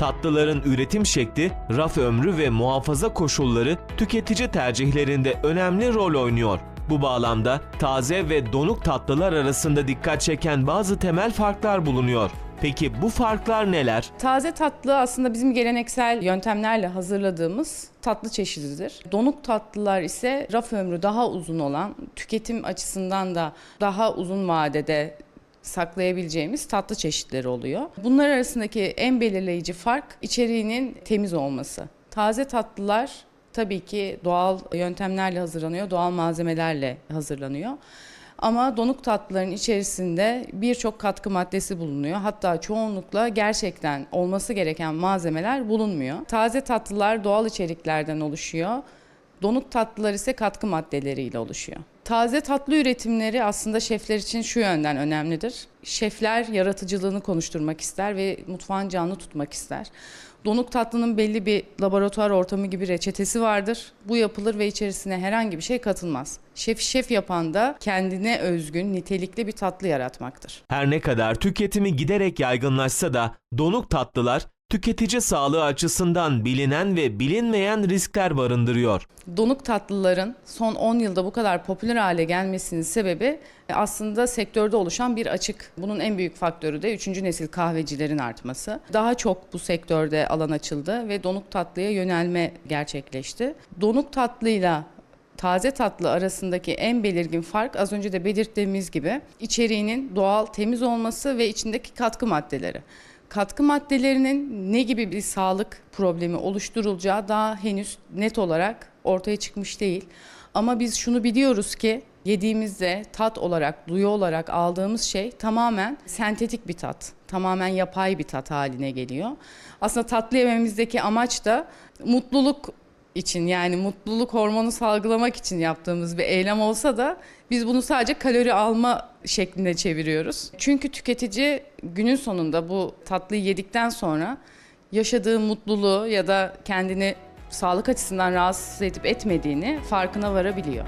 Tatlıların üretim şekli, raf ömrü ve muhafaza koşulları tüketici tercihlerinde önemli rol oynuyor. Bu bağlamda taze ve donuk tatlılar arasında dikkat çeken bazı temel farklar bulunuyor. Peki bu farklar neler? Taze tatlı aslında bizim geleneksel yöntemlerle hazırladığımız tatlı çeşididir. Donuk tatlılar ise raf ömrü daha uzun olan, tüketim açısından da daha uzun vadede saklayabileceğimiz tatlı çeşitleri oluyor. Bunlar arasındaki en belirleyici fark içeriğinin temiz olması. Taze tatlılar tabii ki doğal yöntemlerle hazırlanıyor, doğal malzemelerle hazırlanıyor. Ama donuk tatlıların içerisinde birçok katkı maddesi bulunuyor. Hatta çoğunlukla gerçekten olması gereken malzemeler bulunmuyor. Taze tatlılar doğal içeriklerden oluşuyor. Donuk tatlılar ise katkı maddeleriyle oluşuyor. Taze tatlı üretimleri aslında şefler için şu yönden önemlidir. Şefler yaratıcılığını konuşturmak ister ve mutfağın canlı tutmak ister. Donuk tatlının belli bir laboratuvar ortamı gibi reçetesi vardır. Bu yapılır ve içerisine herhangi bir şey katılmaz. Şef şef yapan da kendine özgün, nitelikli bir tatlı yaratmaktır. Her ne kadar tüketimi giderek yaygınlaşsa da donuk tatlılar tüketici sağlığı açısından bilinen ve bilinmeyen riskler barındırıyor. Donuk tatlıların son 10 yılda bu kadar popüler hale gelmesinin sebebi e, aslında sektörde oluşan bir açık. Bunun en büyük faktörü de 3. nesil kahvecilerin artması. Daha çok bu sektörde alan açıldı ve donuk tatlıya yönelme gerçekleşti. Donuk tatlıyla taze tatlı arasındaki en belirgin fark az önce de belirttiğimiz gibi içeriğinin doğal, temiz olması ve içindeki katkı maddeleri. Katkı maddelerinin ne gibi bir sağlık problemi oluşturulacağı daha henüz net olarak ortaya çıkmış değil. Ama biz şunu biliyoruz ki yediğimizde tat olarak, duyu olarak aldığımız şey tamamen sentetik bir tat. Tamamen yapay bir tat haline geliyor. Aslında tatlı yememizdeki amaç da mutluluk için yani mutluluk hormonu salgılamak için yaptığımız bir eylem olsa da biz bunu sadece kalori alma şeklinde çeviriyoruz. Çünkü tüketici günün sonunda bu tatlıyı yedikten sonra yaşadığı mutluluğu ya da kendini sağlık açısından rahatsız edip etmediğini farkına varabiliyor.